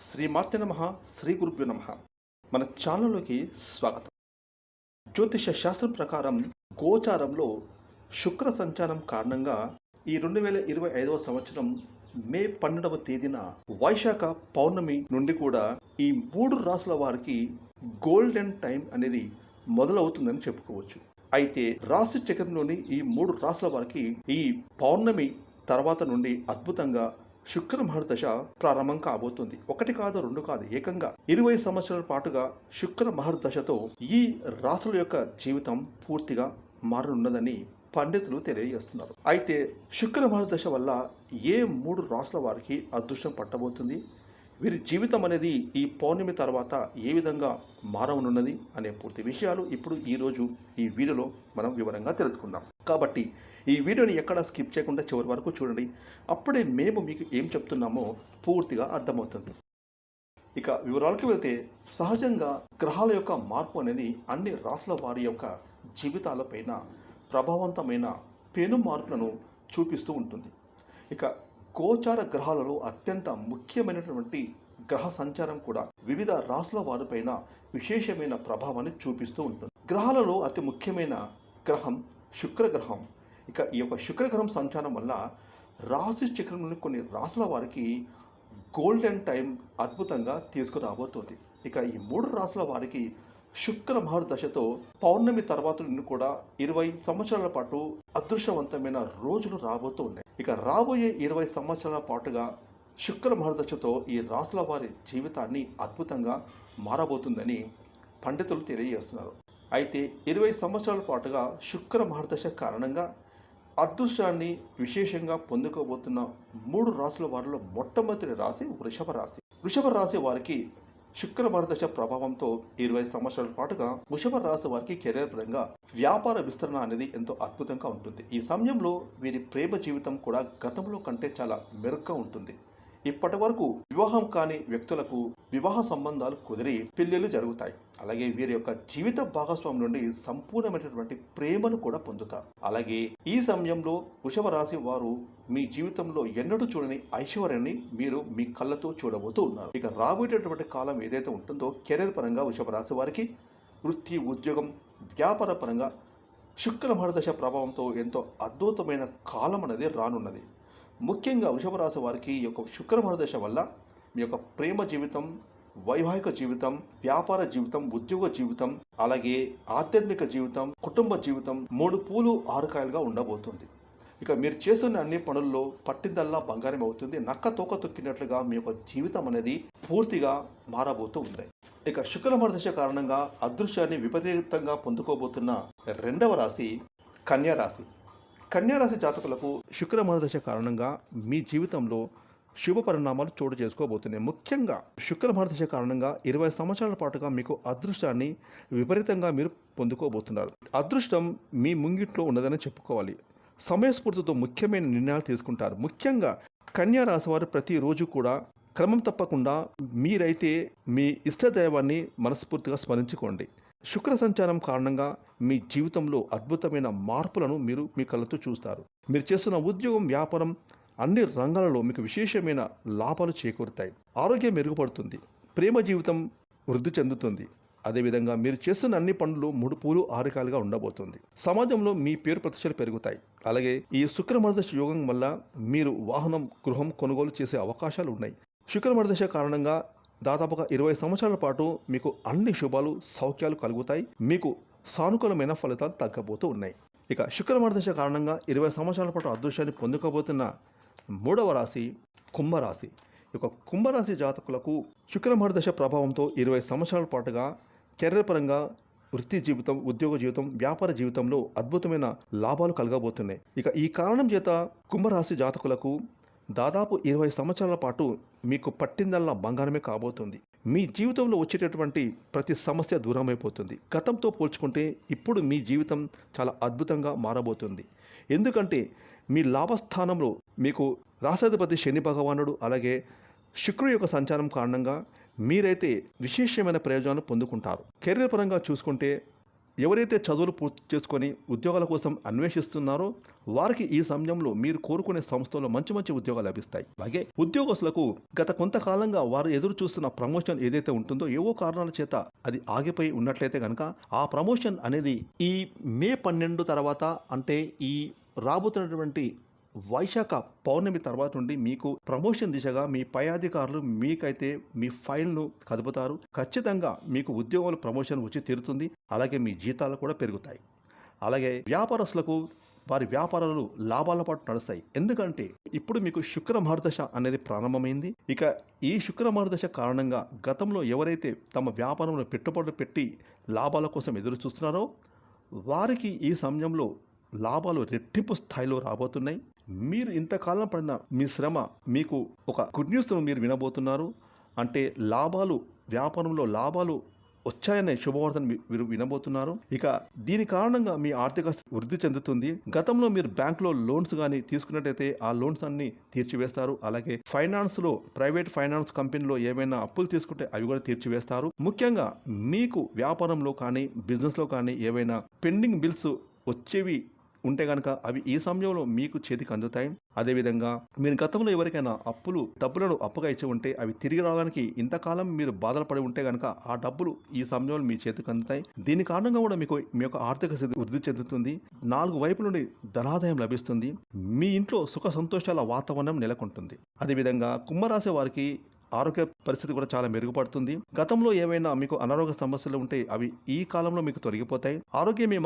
శ్రీ శ్రీమాత్య నమ శ్రీ గురుభ్యో నమ. మన ఛానల్లోకి స్వాగతం. జ్యోతిష శాస్త్రం ప్రకారం గోచారంలో శుక్ర సంచారం కారణంగా ఈ రెండు వేల ఇరవై ఐదవ సంవత్సరం మే పన్నెండవ తేదీన వైశాఖ పౌర్ణమి నుండి కూడా ఈ మూడు రాసుల వారికి గోల్డెన్ టైం అనేది మొదలవుతుందని చెప్పుకోవచ్చు. అయితే రాశి చక్రంలోని ఈ మూడు రాసుల వారికి ఈ పౌర్ణమి తర్వాత నుండి అద్భుతంగా శుక్ర మహర్దశ ప్రారంభం కాబోతుంది. ఒకటి కాదు రెండు కాదు ఏకంగా ఇరవై సంవత్సరాల పాటుగా శుక్ర మహర్దశతో ఈ రాసుల యొక్క జీవితం పూర్తిగా మారనున్నదని పండితులు తెలియజేస్తున్నారు. అయితే శుక్ర మహర్దశ వల్ల ఏ మూడు రాసుల వారికి అదృష్టం పట్టబోతుంది? వీరి జీవితం అనేది ఈ పౌర్ణమి తర్వాత ఏ విధంగా మారవనున్నది అనే పూర్తి విషయాలు ఇప్పుడు ఈరోజు ఈ వీడియోలో మనం వివరంగా తెలుసుకుందాం. కాబట్టి ఈ వీడియోని ఎక్కడా స్కిప్ చేయకుండా చివరి వరకు చూడండి. అప్పుడే మేము మీకు ఏం చెప్తున్నామో పూర్తిగా అర్థమవుతుంది. ఇక వివరాలకు వెళ్తే సహజంగా గ్రహాల యొక్క మార్పు అనేది అన్ని రాసుల వారి యొక్క జీవితాలపైన ప్రభావవంతమైన పెను మార్పులను చూపిస్తూ ఉంటుంది. ఇక గోచార గ్రహాలలో అత్యంత ముఖ్యమైనటువంటి గ్రహ సంచారం కూడా వివిధ రాసుల వారిపైన విశేషమైన ప్రభావాన్ని చూపిస్తూ ఉంటుంది. గ్రహాలలో అతి ముఖ్యమైన గ్రహం శుక్ర గ్రహం. ఇక ఈ యొక్క శుక్రగ్రహం సంచారం వల్ల రాశి చక్రంలోని కొన్ని రాసుల వారికి గోల్డెన్ టైం అద్భుతంగా తీసుకురాబోతోంది. ఇక ఈ మూడు రాసుల వారికి శుక్ర మహర్దశతో పౌర్ణమి తర్వాత నుండి కూడా ఇరవై సంవత్సరాల పాటు అదృష్టవంతమైన రోజులు రాబోతూ ఉన్నాయి. ఇక రాబోయే ఇరవై సంవత్సరాల పాటుగా శుక్ర మహర్దశతో ఈ రాసుల వారి జీవితాన్ని అద్భుతంగా మారబోతుందని పండితులు తెలియజేస్తున్నారు. అయితే ఇరవై సంవత్సరాల పాటుగా శుక్ర మహర్దశ కారణంగా అదృష్టాన్ని విశేషంగా పొందుకోబోతున్న మూడు రాసుల వారిలో మొట్టమొదటి రాశి వృషభ రాశి. వృషభ రాశి వారికి శుక్ర మరదశ ప్రభావంతో ఇరవై సంవత్సరాల పాటుగా వృషభ రాశి వారికి కెరీర్ పరంగా వ్యాపార విస్తరణ అనేది ఎంతో అద్భుతంగా ఉంటుంది. ఈ సమయంలో వీరి ప్రేమ జీవితం కూడా గతంలో కంటే చాలా మెరుగ్గా ఉంటుంది. ఇప్పటి వరకు వివాహం కాని వ్యక్తులకు వివాహ సంబంధాలు కుదిరి పెళ్ళిళ్ళు జరుగుతాయి. అలాగే వీరి యొక్క జీవిత భాగస్వామి నుండి సంపూర్ణమైనటువంటి ప్రేమను కూడా పొందుతారు. అలాగే ఈ సమయంలో వృషభ రాశి వారు మీ జీవితంలో ఎన్నడూ చూడని ఐశ్వర్యాన్ని మీరు మీ కళ్ళతో చూడబోతూ ఉన్నారు. ఇక రాబోయేటటువంటి కాలం ఏదైతే ఉంటుందో కెరీర్ పరంగా వృషభ రాశి వారికి వృత్తి ఉద్యోగం వ్యాపార పరంగా శుక్ర మహర్దశ ప్రభావంతో ఎంతో అద్భుతమైన కాలం అనేది రానున్నది. ముఖ్యంగా వృషభ రాశి వారికి ఈ యొక్క శుక్రమరదశ వల్ల మీ యొక్క ప్రేమ జీవితం వైవాహిక జీవితం వ్యాపార జీవితం ఉద్యోగ జీవితం అలాగే ఆధ్యాత్మిక జీవితం కుటుంబ జీవితం మూడు పూలు ఆరు కాయలుగా ఉండబోతుంది. ఇక మీరు చేస్తున్న అన్ని పనుల్లో పట్టిందల్లా బంగారం అవుతుంది. నక్క తోక తొక్కినట్లుగా మీ యొక్క జీవితం అనేది పూర్తిగా మారబోతూ ఉంది. ఇక శుక్రమరదశ కారణంగా అదృశ్యాన్ని విపరీతంగా పొందుకోబోతున్న రెండవ రాశి కన్యా రాశి. కన్యారాశి జాతకులకు శుక్ర మహర్దశ కారణంగా మీ జీవితంలో శుభ పరిణామాలు చోటు చేసుకోబోతున్నాయి. ముఖ్యంగా శుక్ర మహర్దశ కారణంగా ఇరవై సంవత్సరాల పాటుగా మీకు అదృష్టాన్ని విపరీతంగా మీరు పొందుకోబోతున్నారు. అదృష్టం మీ ముంగిట్లో ఉన్నదని చెప్పుకోవాలి. సమయస్ఫూర్తితో ముఖ్యమైన నిర్ణయాలు తీసుకుంటారు. ముఖ్యంగా కన్యా రాశి వారు ప్రతిరోజు కూడా క్రమం తప్పకుండా మీరైతే మీ ఇష్టదైవాన్ని మనస్ఫూర్తిగా స్మరించుకోండి. శుక్ర సంచారం కారణంగా మీ జీవితంలో అద్భుతమైన మార్పులను మీరు మీ కళ్ళతో చూస్తారు. మీరు చేస్తున్న ఉద్యోగం వ్యాపారం అన్ని రంగాలలో మీకు విశేషమైన లాభాలు చేకూరుతాయి. ఆరోగ్యం మెరుగుపడుతుంది. ప్రేమ జీవితం వృద్ధి చెందుతుంది. అదేవిధంగా మీరు చేస్తున్న అన్ని పనులు మూడు పూలు ఉండబోతుంది. సమాజంలో మీ పేరు ప్రతిష్టలు పెరుగుతాయి. అలాగే ఈ శుక్రమర్దశ యోగం వల్ల మీరు వాహనం గృహం కొనుగోలు చేసే అవకాశాలు ఉన్నాయి. శుక్రమర్దశ కారణంగా దాదాపుగా ఇరవై సంవత్సరాల పాటు మీకు అన్ని శుభాలు సౌఖ్యాలు కలుగుతాయి. మీకు సానుకూలమైన ఫలితాలు తగ్గబోతూ ఉన్నాయి. ఇక శుక్రమర్దశ కారణంగా ఇరవై సంవత్సరాల పాటు అదృశ్యాన్ని పొందుకోబోతున్న మూడవ రాశి కుంభరాశి. ఇక కుంభరాశి జాతకులకు శుక్రమర్దశ ప్రభావంతో ఇరవై సంవత్సరాల పాటుగా కెరీర్ పరంగా వృత్తి జీవితం ఉద్యోగ జీవితం వ్యాపార జీవితంలో అద్భుతమైన లాభాలు కలగబోతున్నాయి. ఇక ఈ కారణం చేత కుంభరాశి జాతకులకు దాదాపు ఇరవై సంవత్సరాల పాటు మీకు పట్టిందల్లా బంగారమే కాబోతుంది. మీ జీవితంలో వచ్చేటటువంటి ప్రతి సమస్య దూరమైపోతుంది. గతంతో పోల్చుకుంటే ఇప్పుడు మీ జీవితం చాలా అద్భుతంగా మారబోతుంది. ఎందుకంటే మీ లాభస్థానంలో మీకు రాష్ట్రాధిపతి శని భగవానుడు అలాగే శుక్రు యొక్క సంచారం కారణంగా మీరైతే విశేషమైన ప్రయోజనాలు పొందుకుంటారు. కెరీర్ పరంగా చూసుకుంటే ఎవరైతే చదువులు పూర్తి చేసుకొని ఉద్యోగాల కోసం అన్వేషిస్తున్నారో వారికి ఈ సమయంలో మీరు కోరుకునే సంస్థలో మంచి మంచి ఉద్యోగాలు లభిస్తాయి. అలాగే ఉద్యోగస్తులకు గత కొంతకాలంగా వారు ఎదురు చూస్తున్న ప్రమోషన్ ఏదైతే ఉంటుందో ఏవో కారణాల చేత అది ఆగిపోయి ఉన్నట్లయితే కనుక ఆ ప్రమోషన్ అనేది ఈ మే పన్నెండు తర్వాత అంటే ఈ రాబోతున్నటువంటి వైశాఖ పౌర్ణమి తర్వాత నుండి మీకు ప్రమోషన్ దిశగా మీ పై అధికారులు మీకైతే మీ ఫైల్ను కదుపుతారు. ఖచ్చితంగా మీకు ఉద్యోగాల ప్రమోషన్ వచ్చి తీరుతుంది. అలాగే మీ జీతాలు కూడా పెరుగుతాయి. అలాగే వ్యాపారస్తులకు వారి వ్యాపారాలు లాభాల పాటు నడుస్తాయి. ఎందుకంటే ఇప్పుడు మీకు శుక్ర మహర్దశ అనేది ప్రారంభమైంది. ఇక ఈ శుక్ర మహర్దశ కారణంగా గతంలో ఎవరైతే తమ వ్యాపారంలో పెట్టుబడులు పెట్టి లాభాల కోసం ఎదురు చూస్తున్నారో వారికి ఈ సమయంలో లాభాలు రెట్టింపు స్థాయిలో రాబోతున్నాయి. మీరు ఇంతకాలం పడిన మీ శ్రమ మీకు ఒక గుడ్ న్యూస్ మీరు వినబోతున్నారు. అంటే లాభాలు వ్యాపారంలో లాభాలు వచ్చాయనే శుభవార్తను మీరు వినబోతున్నారు. ఇక దీని కారణంగా మీ ఆర్థిక వృద్ధి చెందుతుంది. గతంలో మీరు బ్యాంకులో లోన్స్ కానీ తీసుకున్నట్టయితే ఆ లోన్స్ అన్ని తీర్చివేస్తారు. అలాగే ఫైనాన్స్లో ప్రైవేట్ ఫైనాన్స్ కంపెనీలో ఏమైనా అప్పులు తీసుకుంటే అవి కూడా తీర్చివేస్తారు. ముఖ్యంగా మీకు వ్యాపారంలో కానీ బిజినెస్లో కానీ ఏవైనా పెండింగ్ బిల్స్ వచ్చేవి ఉంటే కనుక అవి ఈ సమయంలో మీకు చేతికి అందుతాయి? అదేవిధంగా మీరు గతంలో ఎవరికైనా అప్పులు డబ్బులను అప్పుగా ఇచ్చి ఉంటే అవి తిరిగి రావడానికి ఇంతకాలం మీరు బాధలు పడి ఉంటే కనుక ఆ డబ్బులు ఈ సమయంలో మీ చేతికి అందుతాయి. దీని కారణంగా కూడా మీకు మీ యొక్క ఆర్థిక స్థితి వృద్ధి చెందుతుంది. నాలుగు వైపుల నుండి ధనాదాయం లభిస్తుంది. మీ ఇంట్లో సుఖ సంతోషాల వాతావరణం నెలకొంటుంది. అదేవిధంగా కుంభరాశి వారికి ఆరోగ్య పరిస్థితి కూడా చాలా మెరుగుపడుతుంది. గతంలో ఏవైనా మీకు అనారోగ్య సమస్యలు ఉంటే అవి ఈ కాలంలో మీకు తొలగిపోతాయి. ఆరోగ్యమే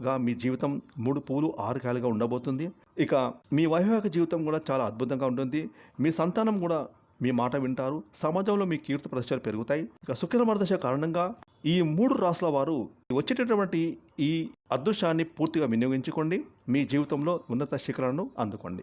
గా మీ జీవితం మూడు పూలు ఆరు కాయలుగా ఉండబోతుంది. ఇక మీ వైవాహిక జీవితం కూడా చాలా అద్భుతంగా ఉంటుంది. మీ సంతానం కూడా మీ మాట వింటారు. సమాజంలో మీ కీర్తి ప్రదర్శనలు పెరుగుతాయి. ఇక శుక్రమర్దశ కారణంగా ఈ మూడు రాసుల వారు వచ్చేటటువంటి ఈ అదృశ్యాన్ని పూర్తిగా వినియోగించుకోండి. మీ జీవితంలో ఉన్నత శిఖరాలను అందుకోండి.